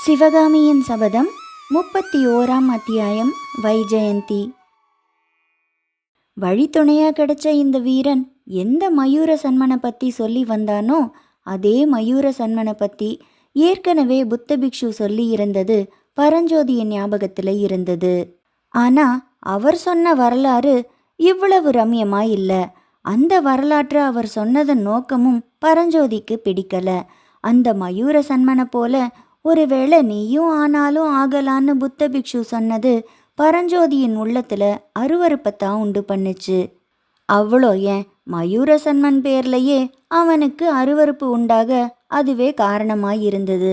சிவகாமியின் சபதம் முப்பத்தி ஓராம் அத்தியாயம் வைஜெயந்தி வழித்துணையா கிடைச்ச இந்த வீரன் எந்த மயூர சன்மனை பற்றி சொல்லி வந்தானோ அதே மயூர சன்மனை பற்றி ஏற்கனவே புத்த பிக்ஷு சொல்லி இருந்தது பரஞ்சோதியின் ஞாபகத்தில் இருந்தது. ஆனால் அவர் சொன்ன வரலாறு இவ்வளவு ரம்யமா இல்லை. அந்த வரலாற்றை அவர் சொன்னதன் நோக்கமும் பரஞ்சோதிக்கு பிடிக்கல. அந்த மயூர சன்மனை போல ஒருவேளை நீயும் ஆனாலும் ஆகலான்னு புத்த பிக்ஷு சொன்னது பரஞ்சோதியின் உள்ளத்தில் அருவறுப்பத்தான் உண்டு பண்ணுச்சு. அவ்வளோ ஏன்? மயூர சன்மன் பேர்லயே அவனுக்கு அருவருப்பு உண்டாக அதுவே காரணமாய் இருந்தது.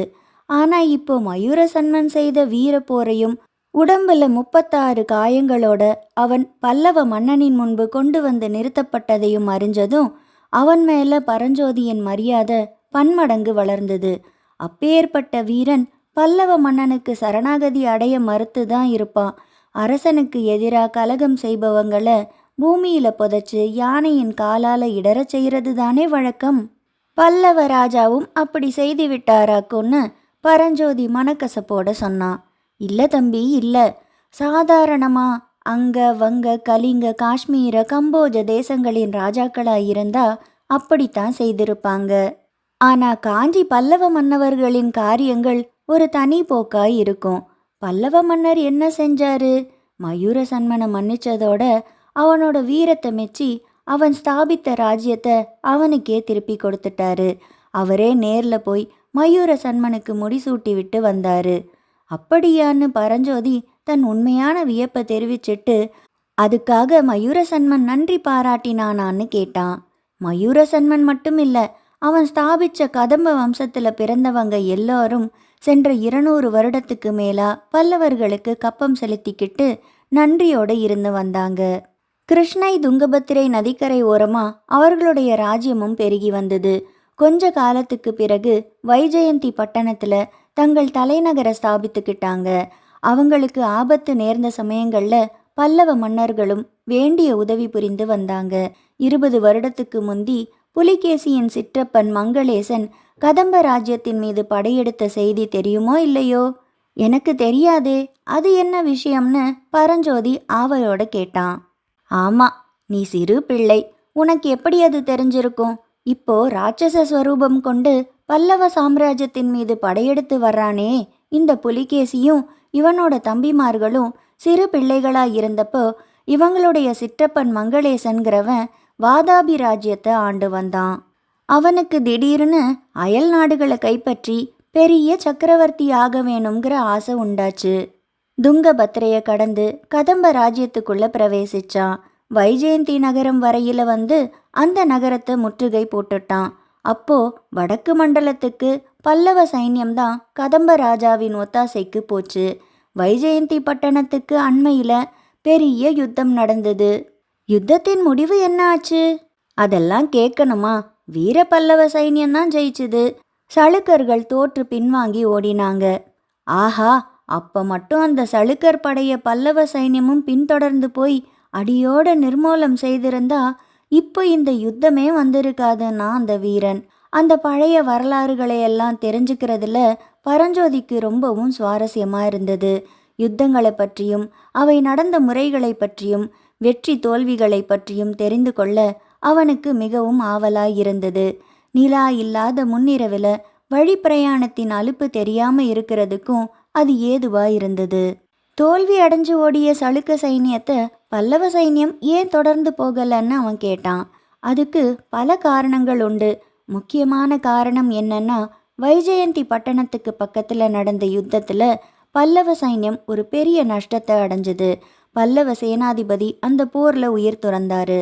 ஆனால் இப்போ மயூர சன்மன் செய்த வீர போரையும் உடம்புல முப்பத்தாறு காயங்களோட அவன் பல்லவ மன்னனின் முன்பு கொண்டு வந்து நிறுத்தப்பட்டதையும் அறிஞ்சதும் அவன் மேல பரஞ்சோதியின் மரியாதை பன்மடங்கு வளர்ந்தது. அப்பேற்பட்ட வீரன் பல்லவ மன்னனுக்கு சரணாகதி அடைய மறுத்து தான் இருப்பான். அரசனுக்கு எதிராக கலகம் செய்பவங்களை பூமியில புதைச்சு யானையின் காலால இடறச் செய்கிறது தானே வழக்கம்? பல்லவ ராஜாவும் அப்படி செய்து விட்டாராக்குன்னு பரஞ்சோதி மனக்கசப்போட சொன்னான். இல்லை தம்பி இல்லை. சாதாரணமா அங்க வங்க கலிங்க காஷ்மீர கம்போஜ தேசங்களின் ராஜாக்களாக இருந்தா அப்படித்தான் செய்திருப்பாங்க. ஆனா காஞ்சி பல்லவ மன்னவர்களின் காரியங்கள் ஒரு தனி போக்காய் இருக்கும். பல்லவ மன்னர் என்ன செஞ்சாரு? மயூர சன்மனை மன்னிச்சதோட அவனோட வீரத்தை மெச்சி அவன் ஸ்தாபித்த ராஜ்யத்தை அவனுக்கே திருப்பி கொடுத்துட்டாரு. அவரே நேர்ல போய் மயூர சன்மனுக்கு முடிசூட்டி விட்டு வந்தாரு. அப்படியான்னு பரஞ்சோதி தன் உண்மையான வியப்பை தெரிவிச்சிட்டு அதுக்காக மயூர சன்மன் நன்றி பாராட்டினானான்னு கேட்டான். மயூர சன்மன் மட்டும் இல்லை அவன் ஸ்தாபிச்ச கதம்ப வம்சத்தில் பிறந்தவங்க எல்லாரும் சென்ற இருநூறு வருடத்துக்கு மேலா பல்லவர்களுக்கு கப்பம் செலுத்திக்கிட்டு நன்றியோடு இருந்து வந்தாங்க. கிருஷ்ணை துங்கபத்திரை நதிக்கரை ஓரமா அவர்களுடைய ராஜ்யமும் பெருகி வந்தது. கொஞ்ச காலத்துக்கு பிறகு வைஜெயந்தி பட்டணத்தில் தங்கள் தலைநகரை ஸ்தாபித்துக்கிட்டாங்க. அவங்களுக்கு ஆபத்து நேர்ந்த சமயங்களில் பல்லவ மன்னர்களும் வேண்டிய உதவி புரிந்து வந்தாங்க. இருபது வருடத்துக்கு முந்தி புலிகேசியின் சிற்றப்பன் மங்களேசன் கதம்ப ராஜ்யத்தின் மீது படையெடுத்த செய்தி தெரியுமோ இல்லையோ? எனக்கு தெரியாதே. அது என்ன விஷயம்னு பரஞ்சோதி ஆவலோட கேட்டான். ஆமா நீ சிறு பிள்ளை. உனக்கு எப்படி அது தெரிஞ்சிருக்கும்? இப்போ ராட்சச ஸ்வரூபம் கொண்டு பல்லவ சாம்ராஜ்யத்தின் மீது படையெடுத்து வர்றானே. இந்த புலிகேசியும் இவனோட தம்பிமார்களும் சிறு பிள்ளைகளாக இருந்தப்போ இவங்களுடைய சிற்றப்பன் மங்களேசன்கிறவன் வாதாபி ராஜ்யத்தை ஆண்டு வந்தான். அவனுக்கு திடீர்னு அயல் நாடுகளை கைப்பற்றி பெரிய சக்கரவர்த்தி ஆக வேணுங்கிற ஆசை உண்டாச்சு. துங்கபத்திரைய கடந்து கதம்ப ராஜ்யத்துக்குள்ள பிரவேசிச்சான். வைஜெயந்தி நகரம் வரையில வந்து அந்த நகரத்தை முற்றுகை போட்டுட்டான். அப்போ வடக்கு மண்டலத்துக்கு பல்லவ சைன்யம்தான் கதம்ப ராஜாவின் ஒத்தாசைக்கு போச்சு. வைஜெயந்தி பட்டணத்துக்கு அண்மையில பெரிய யுத்தம் நடந்தது. யுத்தத்தின் முடிவு என்ன ஆச்சு அதெல்லாம் கேட்கணுமா வீர பல்லவ சைன்யம்தான் ஜெயிச்சுது. சளுக்கர்கள் தோற்று பின்வாங்கி ஓடினாங்க. ஆஹா அப்ப மட்டும் அந்த சளுக்கர் படைய பல்லவ சைன்யமும் பின்தொடர்ந்து போய் அடியோட நிர்மூலம் செய்திருந்தா இப்போ இந்த யுத்தமே வந்திருக்காதுன்னா அந்த வீரன். அந்த பழைய வரலாறுகளை எல்லாம் தெரிஞ்சுக்கிறதுல பரஞ்சோதிக்கு ரொம்பவும் சுவாரஸ்யமா இருந்தது. யுத்தங்களை பற்றியும் அவை நடந்த முறைகளை பற்றியும் வெற்றி தோல்விகளை பற்றியும் தெரிந்து கொள்ள அவனுக்கு மிகவும் ஆவலாயிருந்தது. நிலா இல்லாத முன்னிரவில் வழி பிரயாணத்தின் அலுப்பு தெரியாம இருக்கிறதுக்கும் அது ஏதுவா இருந்தது தோல்வி அடைஞ்சு ஓடிய சளுக்க சைனியத்தை பல்லவ சைன்யம் ஏன் தொடர்ந்து போகலன்னு அவன் கேட்டான். அதுக்கு பல காரணங்கள் உண்டு. முக்கியமான காரணம் என்னன்னா வைஜெயந்தி பட்டணத்துக்கு பக்கத்துல நடந்த யுத்தத்துல பல்லவ சைன்யம் ஒரு பெரிய நஷ்டத்தை அடைஞ்சது. பல்லவ சேனாதிபதி அந்த போர்ல உயிர் துறந்தாரு.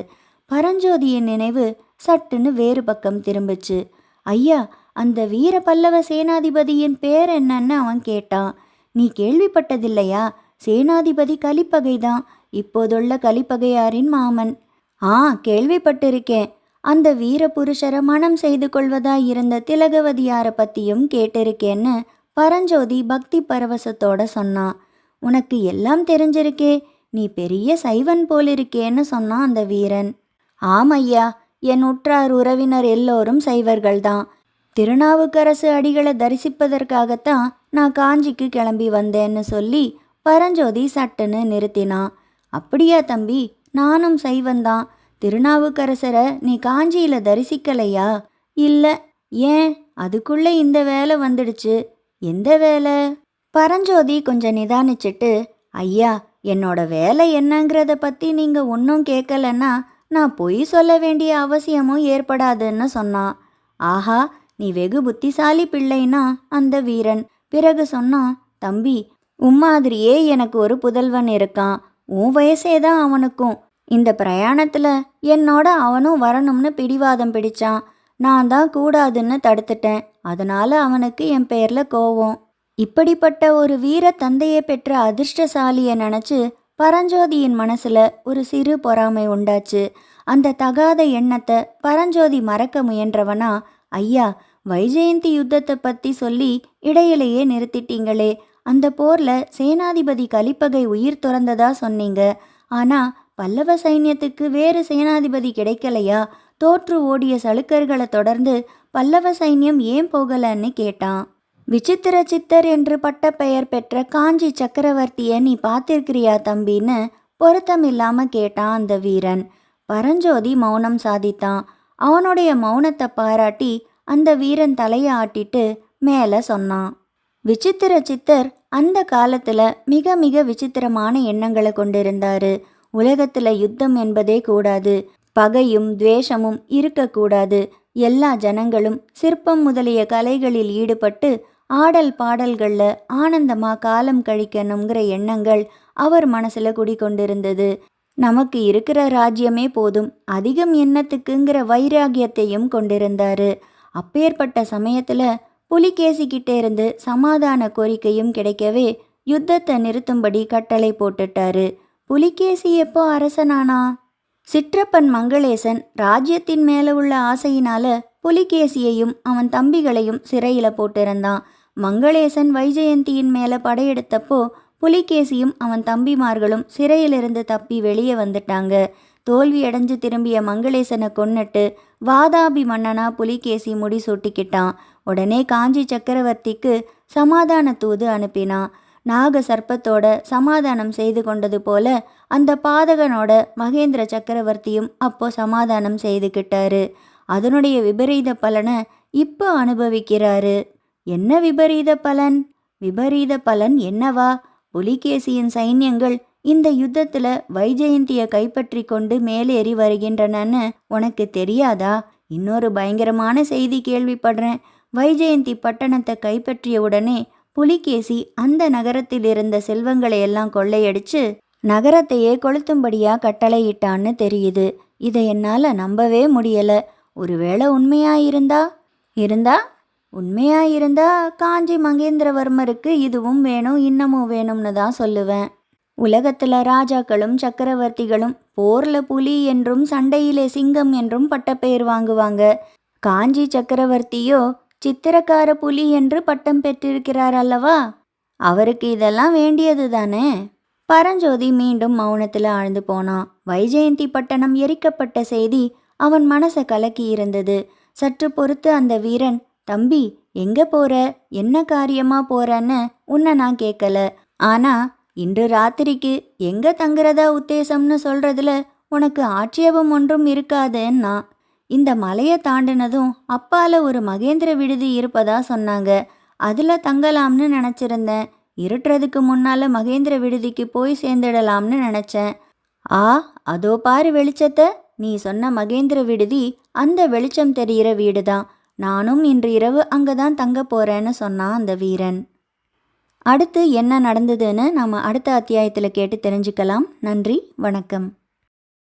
பரஞ்சோதியின் நினைவு சட்டுன்னு வேறு பக்கம் திரும்பிச்சு. ஐயா அந்த வீர பல்லவ சேனாதிபதியின் பேர் என்னன்னு அவன் கேட்டான். நீ கேள்விப்பட்டதில்லையா? சேனாதிபதி கலிப்பகைதான். இப்போதுள்ள கலிப்பகையாரின் மாமன். ஆ கேள்விப்பட்டிருக்கேன். அந்த வீர புருஷரை மனம் செய்து கொள்வதா இருந்த திலகவதியார பத்தியும் கேட்டிருக்கேன்னு பரஞ்சோதி பக்தி பரவசத்தோட சொன்னான். உனக்கு எல்லாம் தெரிஞ்சிருக்கே. நீ பெரிய சைவன் போலிருக்கேன்னு சொன்னான் அந்த வீரன். ஆமையா என் உற்றார் உறவினர் எல்லோரும் சைவர்கள்தான். திருநாவுக்கரசு அடிகளை தரிசிப்பதற்காகத்தான் நான் காஞ்சிக்கு கிளம்பி வந்தேன்னு சொல்லி பரஞ்சோதி சட்டுன்னு நிறுத்தினான் அப்படியா தம்பி நானும் சைவந்தான் திருநாவுக்கரசரை நீ காஞ்சியில தரிசிக்கலையா? இல்லை ஏன்? அதுக்குள்ளே இந்த வேலை வந்துடுச்சு. எந்த வேலை? பரஞ்சோதி கொஞ்சம் நிதானிச்சிட்டு ஐயா என்னோட வேலை என்னங்கிறத பற்றி நீங்கள் ஒன்றும் கேட்கலன்னா நான் பொய் சொல்ல வேண்டிய அவசியமும் ஏற்படாதுன்னு சொன்னான். ஆஹா நீ வெகு புத்திசாலி பிள்ளைனா அந்த வீரன். பிறகு சொன்னான் தம்பி உம்மாதிரியே எனக்கு ஒரு புதல்வன் இருக்கான். உன் வயசே தான் அவனுக்கும். இந்த பிரயாணத்தில் என்னோட அவனும் வரணும்னு பிடிவாதம் பிடிச்சான். நான் தான் கூடாதுன்னு தடுத்துட்டேன். அதனால அவனுக்கு என் பெயரில் கோவம். இப்படிப்பட்ட ஒரு வீர தந்தையை பெற்ற அதிர்ஷ்டசாலியை நினச்சி பரஞ்சோதியின் மனசுல ஒரு சிறு பொறாமை உண்டாச்சு. அந்த தகாத எண்ணத்தை பரஞ்சோதி மறக்க முயன்றவனா ஐயா வைஜெயந்தி யுத்தத்தை பற்றி சொல்லி இடையிலேயே நிறுத்திட்டீங்களே. அந்த போர்ல சேனாதிபதி கலிப்பகை உயிர் துறந்ததா சொன்னீங்க. ஆனால் பல்லவ சைன்யத்துக்கு வேறு சேனாதிபதி கிடைக்கலையா? தோற்று ஓடிய சளுக்கர்களை தொடர்ந்து பல்லவ சைன்யம் ஏன் போகலன்னு கேட்டான். விசித்திர சித்தர் என்று பட்ட பெயர் பெற்ற காஞ்சி சக்கரவர்த்தியை நீ பார்த்திருக்கிறியா தம்பின்னு பொருத்தமில்லாம கேட்டான் அந்த வீரன். பரஞ்சோதி மௌனம் சாதித்தான். அவனுடைய மௌனத்தை பாராட்டி அந்த வீரன் தலையை ஆட்டிட்டு மேலே சொன்னான். விசித்திர சித்தர் அந்த காலத்துல மிக மிக விசித்திரமான எண்ணங்களை கொண்டிருந்தாரு. உலகத்துல யுத்தம் என்பதே கூடாது. பகையும் துவேஷமும் இருக்கக்கூடாது. எல்லா ஜனங்களும் சிற்பம் முதலிய கலைகளில் ஈடுபட்டு ஆடல் பாடல்களில் ஆனந்தமாக காலம் கழிக்கணுங்கிற எண்ணங்கள் அவர் மனசில் குடிக்கொண்டிருந்தது. நமக்கு இருக்கிற ராஜ்யமே போதும். அதிகம் எண்ணத்துக்குங்கிற வைராகியத்தையும் கொண்டிருந்தாரு. அப்பேற்பட்ட சமயத்தில் புலிகேசிக்கிட்டே இருந்து சமாதான கோரிக்கையும் கிடைக்கவே யுத்தத்தை நிறுத்தும்படி கட்டளை போட்டுட்டாரு. புலிகேசி எப்போ அரசனானா? சிற்றப்பன் மங்களேசன் ராஜ்யத்தின் மேல உள்ள ஆசையினால புலிகேசியையும் அவன் தம்பிகளையும் சிறையில் போட்டிருந்தான். மங்களேசன் வைஜெயந்தியின் மேலே படையெடுத்தப்போ புலிகேசியும் அவன் தம்பிமார்களும் சிறையிலிருந்து தப்பி வெளியே வந்துட்டாங்க. தோல்வி அடைஞ்சு திரும்பிய மங்களேசனை கொன்னுட்டு வாதாபி மன்னனா புலிகேசி முடி சூட்டிக்கிட்டான் உடனே காஞ்சி சக்கரவர்த்திக்கு சமாதான தூது அனுப்பினான். நாக சர்ப்பத்தோட சமாதானம் செய்து கொண்டது போல அந்த பாதகனோட மகேந்திர சக்கரவர்த்தியும் அப்போ சமாதானம் செய்துக்கிட்டாரு அதனுடைய விபரீத பலனை இப்போ அனுபவிக்கிறாரு. என்ன விபரீத பலன்? விபரீத பலன் என்னவா? புலிகேசியின் சைன்யங்கள் இந்த யுத்தத்துல வைஜெயந்தியை கைப்பற்றி கொண்டு மேலேறி வருகின்றனன்னு உனக்கு தெரியாதா? இன்னொரு பயங்கரமான செய்தி கேள்விப்படுறேன். வைஜெயந்தி பட்டணத்தை கைப்பற்றிய உடனே புலிகேசி அந்த நகரத்தில் இருந்த செல்வங்களை எல்லாம் கொள்ளையடிச்சு நகரத்தையே கொளுத்தும்படியா கட்டளையிட்டான்னு தெரியுது. இதை என்னால் நம்பவே முடியல. ஒருவேளை உண்மையா இருந்தா? இருந்தா? உண்மையாக இருந்தால் காஞ்சி மகேந்திரவர்மருக்கு இதுவும் வேணும் இன்னமும் வேணும்னு தான் சொல்லுவேன். உலகத்தில் ராஜாக்களும் சக்கரவர்த்திகளும் போரில் புலி என்றும் சண்டையிலே சிங்கம் என்றும் பட்டப்பெயர் வாங்குவாங்க. காஞ்சி சக்கரவர்த்தியோ சித்திரக்கார புலி என்று பட்டம் பெற்றிருக்கிறார் அல்லவா? அவருக்கு இதெல்லாம் வேண்டியது தானே? பரஞ்சோதி மீண்டும் மௌனத்தில் ஆழ்ந்து போனான். வைஜெயந்தி பட்டணம் எரிக்கப்பட்ட செய்தி அவன் மனசை கலக்கி இருந்தது சற்று பொறுத்து அந்த வீரன் தம்பி எங்க போற? என்ன காரியமா போறன்னு உன்னை நான் கேட்கல ஆனா இன்று ராத்திரிக்கு எங்க தங்குறதா உத்தேசம்னு சொல்றதுல உனக்கு ஆட்சேபம் ஒன்றும் இருக்காதுன்னா? இந்த மலையை தாண்டினதும் அப்பால ஒரு மகேந்திர விடுதி இருப்பதா சொன்னாங்க. அதுல தங்கலாம்னு நினச்சிருந்தேன். இருட்டுறதுக்கு முன்னால மகேந்திர விடுதிக்கு போய் சேர்ந்துடலாம்னு நினச்சேன். ஆ அதோ பாரு வெளிச்சத்தை. நீ சொன்ன மகேந்திர விடுதி அந்த வெளிச்சம் தெரிகிற வீடுதான். நானும் இன்று இரவு அங்கே தான் தங்க போறேன்னு சொன்னான் அந்த வீரன். அடுத்து என்ன நடந்ததுன்னு நாம் அடுத்த அத்தியாயத்தில் கேட்டு தெரிஞ்சுக்கலாம். நன்றி வணக்கம்.